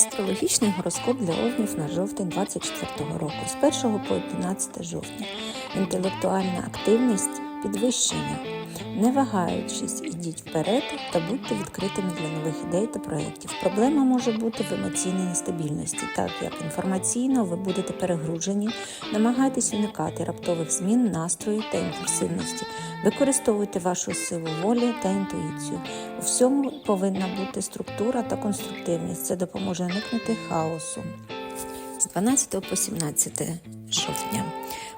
Астрологічний гороскоп для овнів на жовтень 24 року з 1 по 11 жовтня. Інтелектуальна активність підвищення. Не вагаючись, ідіть вперед та будьте відкритими для нових ідей та проєктів. Проблема може бути в емоційній нестабільності, так як інформаційно ви будете перегружені, намагайтесь уникати раптових змін настрою та імпульсивності. Використовуйте вашу силу волі та інтуїцію. У всьому повинна бути структура та конструктивність. Це допоможе уникнути хаосу. З 12 по 17 жовтня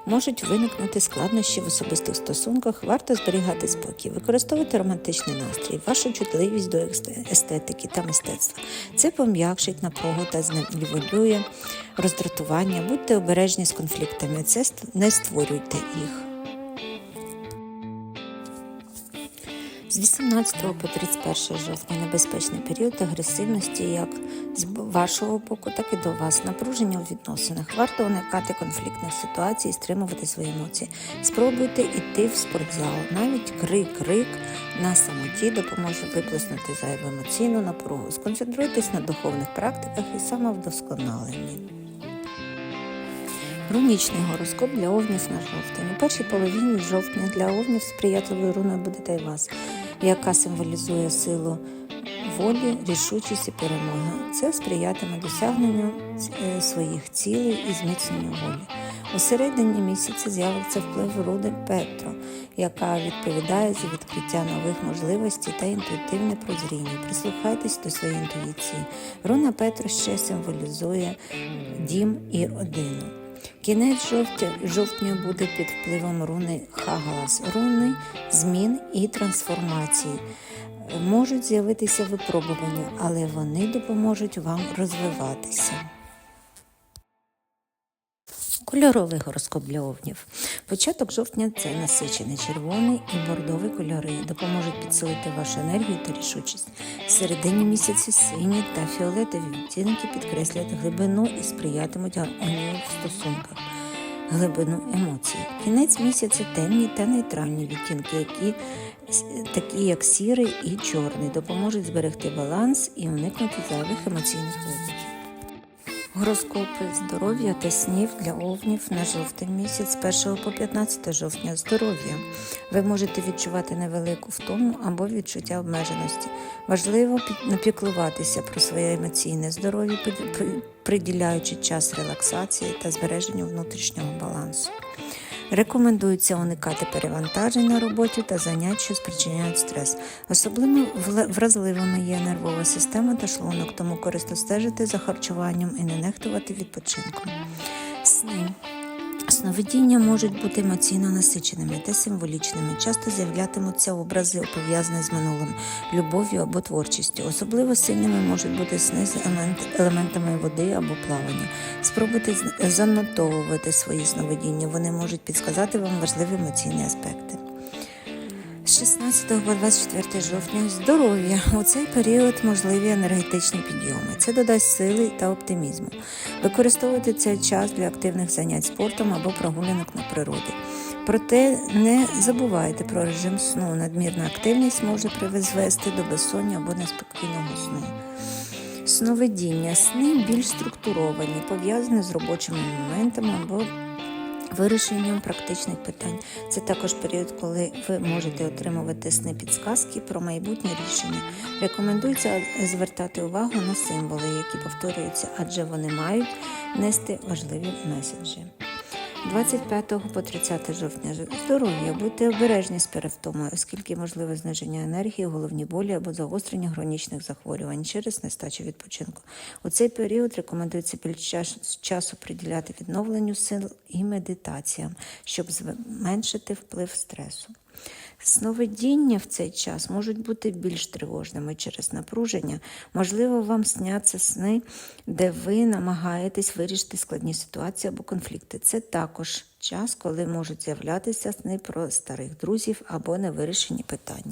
можуть виникнути складнощі в особистих стосунках. Варто зберігати спокій, використовувати романтичний настрій, вашу чутливість до есте- естетики та мистецтва. Це пом'якшить напругу та зневолює роздратування. Будьте обережні з конфліктами. Це не створюйте їх. З 18 по 31 жовтня небезпечний період агресивності як з вашого боку, так і до вас. Напруження у відносинах. Варто уникати конфліктних ситуацій стримувати свої емоції. Спробуйте йти в спортзал. Навіть крик-крик на самоті допоможе виплеснути зайву емоційну напругу. Сконцентруйтесь на духовних практиках і самовдосконаленні. Рунічний гороскоп для овнів на жовтень. У першій половині жовтня для овнів сприятливою руною буде Тайвас, яка символізує силу волі, рішучість і перемоги. Це сприятиме досягненню е, своїх цілей і зміцненню волі. У середині місяця з'явиться вплив руди Петро, яка відповідає за відкриття нових можливостей та інтуїтивне прозріння. Прислухайтесь до своєї інтуїції. Руна Петро ще символізує дім і родину. Кінець жовтня, жовтня буде під впливом руни Хагалас, руни змін і трансформації. Можуть з'явитися випробування, але вони допоможуть вам розвиватися. Кольоровий гороскоп для овнів. Початок жовтня це насичений червоний і бордовий кольори допоможуть підсилити вашу енергію та рішучість. В середині місяці сині та фіолетові відтінки підкреслять глибину і сприятимуть гармонії в стосунках, глибину емоцій. Кінець місяця темні та нейтральні відтінки, які такі як сірий і чорний, допоможуть зберегти баланс і уникнути зайвих емоційних викликів. Гороскопи здоров'я та снів для овнів на жовтень місяць з 1 по 15 жовтня. Здоров'я. Ви можете відчувати невелику втому або відчуття обмеженості. Важливо напіклуватися про своє емоційне здоров'я, при- при- приділяючи час релаксації та збереженню внутрішнього балансу. Рекомендується уникати перевантажень на роботі та занять, що спричиняють стрес. Особливо вразливими є нервова система та шлунок, тому корисно стежити за харчуванням і не нехтувати відпочинком. Сни. Сновидіння можуть бути емоційно насиченими та символічними. Часто з'являтимуться образи, пов'язані з минулим, любов'ю або творчістю. Особливо сильними можуть бути сни з елемент- елементами води або плавання. Спробуйте занотовувати свої сновидіння. Вони можуть підсказати вам важливі емоційні аспекти. З 16 по 24 жовтня здоров'я. У цей період можливі енергетичні підйоми. Це додасть сили та оптимізму. Використовуйте цей час для активних занять спортом або прогулянок на природі. Проте не забувайте про режим сну. Надмірна активність може призвести до безсоння або неспокійного сну. Сновидіння сни більш структуровані, пов'язані з робочими моментами або вирішенням практичних питань. Це також період, коли ви можете отримувати сни підсказки про майбутнє рішення. Рекомендується звертати увагу на символи, які повторюються, адже вони мають нести важливі меседжі. 25 по 30 жовтня здоров'я. Будьте обережні з перевтомою, оскільки можливе зниження енергії, головні болі або загострення хронічних захворювань через нестачу відпочинку. У цей період рекомендується більше часу приділяти відновленню сил і медитаціям, щоб зменшити вплив стресу. Сновидіння в цей час можуть бути більш тривожними через напруження. Можливо, вам сняться сни, де ви намагаєтесь вирішити складні ситуації або конфлікти. Це також час, коли можуть з'являтися сни про старих друзів або невирішені питання.